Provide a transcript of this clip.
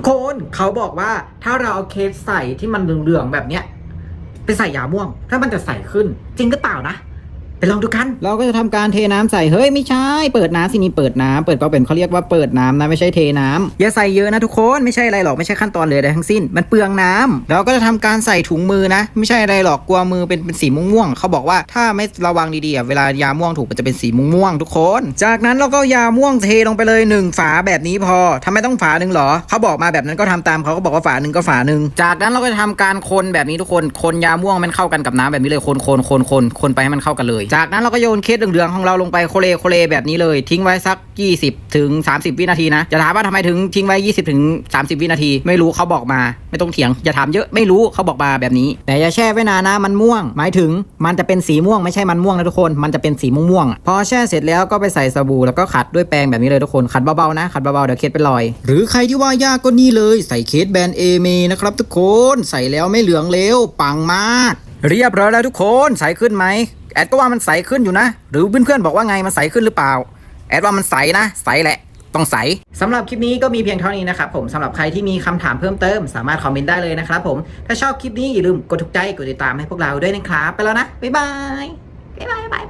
ทุกคนเขาบอกว่าถ้าเราเอาเคสใส่ที่มันเหลืองๆแบบเนี้ยไปใส่ยาม่วง ถ้ามันจะใส่ขึ้น จริงก็เปล่านะ ไปลองดูกัน เราก็จะทำการเทน้ำใส่เฮ้ยไม่ใช่ เปิดน้ำสินี่เปิดน้ำเปิดก็เป็นเขาเรียกว่าเปิดน้ำนะไม่ใช่เทน้ำอย่าใส่เยอะนะทุกคนไม่ใช่อะไรหรอกไม่ใช่ขั้นตอนเลยใดทั้งสิ้น มันเปลืองน้ำเราก็จะทำการใส่ถุงมือนะ ไม่ใช่อะไรหรอกกลัวมือเป็นเป็นสีม่วงๆเขาบอกว่าถ้าไม่ระวังดีๆอะเวลายาม่วงถูกมันจะเป็นสีม่วงๆทุกคน จากนั้นเราก็เอายาม่วงเทลงไปเลยหนึ่งฝาแบบนี้พอทำไมต้องฝาหนึ่งหรอเขาบอกมาแบบนั้นก็ทำตามเขาก็บอกว่าฝาหนึ่งก็ฝาหนึ่งจากนั้นเราก็จะทำการคนแบบนี้ทุกคนคนยาม่วงมันเข้ากันกับน้ำแบบนี้เลยคนคนคนคนคนไปให้มันเข้ากันเลยจากนั้นเราก็โยนเคสเหลืองๆของเราลงไปโคเลโคเลแบบนี้เลยทิ้งไว้สัก 20ถึง30 วินาทีนะ จะถามว่าทำไมถึงทิ้งไว้ 20ถึง30 วินาที ไม่รู้เขาบอกมา ไม่ต้องเถียงอย่าถามเยอะไม่รู้เขาบอกมาแบบนี้ แต่อย่าแช่ไว้นานนะมันม่วง หมายถึงมันจะเป็นสีม่วงไม่ใช่มันม่วงนะทุกคน มันจะเป็นสีม่วงๆอะพอแช่เสร็จแล้วก็ไปใส่สบู่แล้วก็ขัดด้วยแปรงแบบนี้เลยทุกคนขัดเบาๆนะขัดเบาๆเดี๋ยวเคสเป็นรอย หรือใครที่ว่ายากก็นี่เลยใส่เคสแบรนด์เอเมนะครับทุกคนใส่แล้วไม่เหลืองเลวปังมาก เรียบร้อยแล้วทุกคนใสขึ้นไหม แอดก็ว่ามันใสขึ้นอยู่นะ หรือเพื่อนๆบอกว่าไงมันใสขึ้นหรือเปล่า แอดว่ามันใสนะ ใสแหละ ต้องใสสำหรับคลิปนี้ก็มีเพียงเท่านี้นะครับผมสำหรับใครที่มีคำถามเพิ่มเติมสามารถคอมเมนต์ได้เลยนะครับผมถ้าชอบคลิปนี้อย่าลืมกดถูกใจกดติดตามให้พวกเราด้วยนะครับไปแล้วนะบ๊ายบายบ๊ายบายบ๊ายบาย